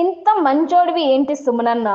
ఇంత మంచోడివి ఏంటి సుమనన్న?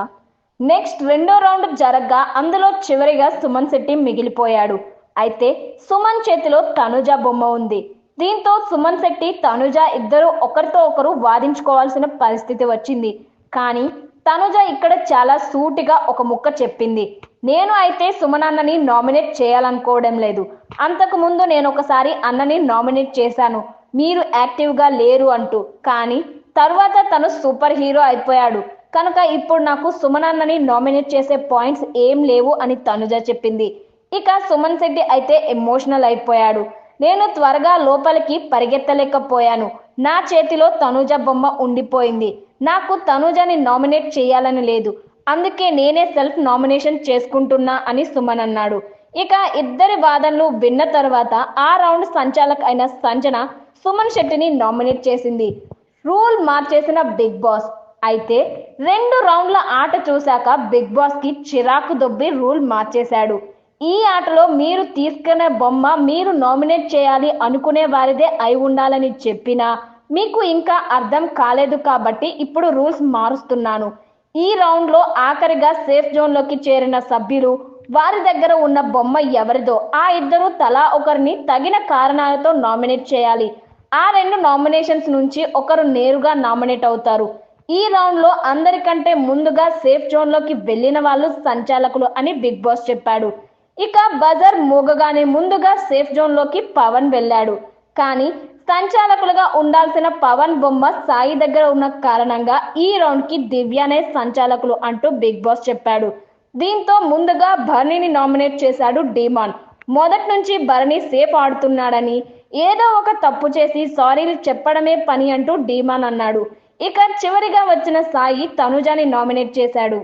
నెక్స్ట్ రెండో రౌండ్ జరగ్గా అందులో చివరిగా సుమన్ శెట్టి మిగిలిపోయాడు. అయితే సుమన్ చేతిలో తనుజ బొమ్మ ఉంది. దీంతో సుమన్ శెట్టి తనుజ ఇద్దరు ఒకరితో ఒకరు వాదించుకోవాల్సిన పరిస్థితి వచ్చింది. కానీ తనుజ ఇక్కడ చాలా సూటిగా ఒక ముక్క చెప్పింది. నేను అయితే సుమన్ అన్నని నామినేట్ చేయాలనుకోవడం లేదు. అంతకు ముందు నేను ఒకసారి అన్నని నామినేట్ చేశాను. మీరు యాక్టివ్గా లేరు అంటూ. కానీ తర్వాత తను సూపర్ హీరో అయిపోయాడు. కనుక ఇప్పుడు నాకు సుమన్ అన్నని నామినేట్ చేసే పాయింట్స్ ఏం లేవు అని తనుజ చెప్పింది. ఇక సుమన్ శెట్టి అయితే ఎమోషనల్ అయిపోయాడు. నేను త్వరగా లోపలికి పరిగెత్తలేకపోయాను. నా చేతిలో తనుజ బొమ్మ ఉండిపోయింది. నాకు తనుజని నామినేట్ చేయాలని లేదు. అందుకే నేనే సెల్ఫ్ నామినేషన్ చేసుకుంటున్నా అని సుమన్ అన్నాడు. ఇక ఇద్దరి వాదనలు విన్న తర్వాత ఆ రౌండ్ సంచాలక్ అయిన సంజన సుమన్ శెట్టిని నామినేట్ చేసింది. రూల్ మార్చేసిన బిగ్ బాస్. అయితే రెండు రౌండ్ల ఆట చూశాక బిగ్ బాస్కి చిరాకు దొబ్బి రూల్ మార్చేశాడు. ఈ ఆటలో మీరు తీసుకునే బొమ్మ మీరు నామినేట్ చేయాలి అనుకునే వారిదే అయి ఉండాలని చెప్పినా మీకు ఇంకా అర్థం కాలేదు కాబట్టి ఇప్పుడు రూల్స్ మారుస్తున్నాను. ఈ రౌండ్లో ఆఖరిగా సేఫ్ జోన్లోకి చేరిన సభ్యులు వారి దగ్గర ఉన్న బొమ్మ ఎవరిదో ఆ ఇద్దరు తలా ఒకరిని తగిన కారణాలతో నామినేట్ చేయాలి. ఆ రెండు నామినేషన్స్ నుంచి ఒకరు నేరుగా నామినేట్ అవుతారు. ఈ రౌండ్లో అందరికంటే ముందుగా సేఫ్ జోన్లోకి వెళ్ళిన వాళ్ళు సంచాలకులు అని బిగ్ బాస్ చెప్పాడు. ఇక బజర్ మూగగానే ముందుగా సేఫ్ జోన్లోకి పవన్ వెళ్ళాడు. కానీ సంచాలకులుగా ఉండాల్సిన పవన్ బొమ్మ సాయి దగ్గర ఉన్న కారణంగా ఈ రౌండ్కి దివ్యానే సంచాలకులు అంటూ బిగ్ బాస్ చెప్పాడు. దీంతో ముందుగా భరణిని నామినేట్ చేశాడు డీమాన్. మొదటి నుంచి భరణి సేఫ్ ఆడుతున్నాడని ఏదో ఒక తప్పు చేసి సారీలు చెప్పడమే పని అంటూ డీమాన్ అన్నాడు. ఇక చివరిగా వచ్చిన సాయి తనుజాని నామినేట్ చేశాడు.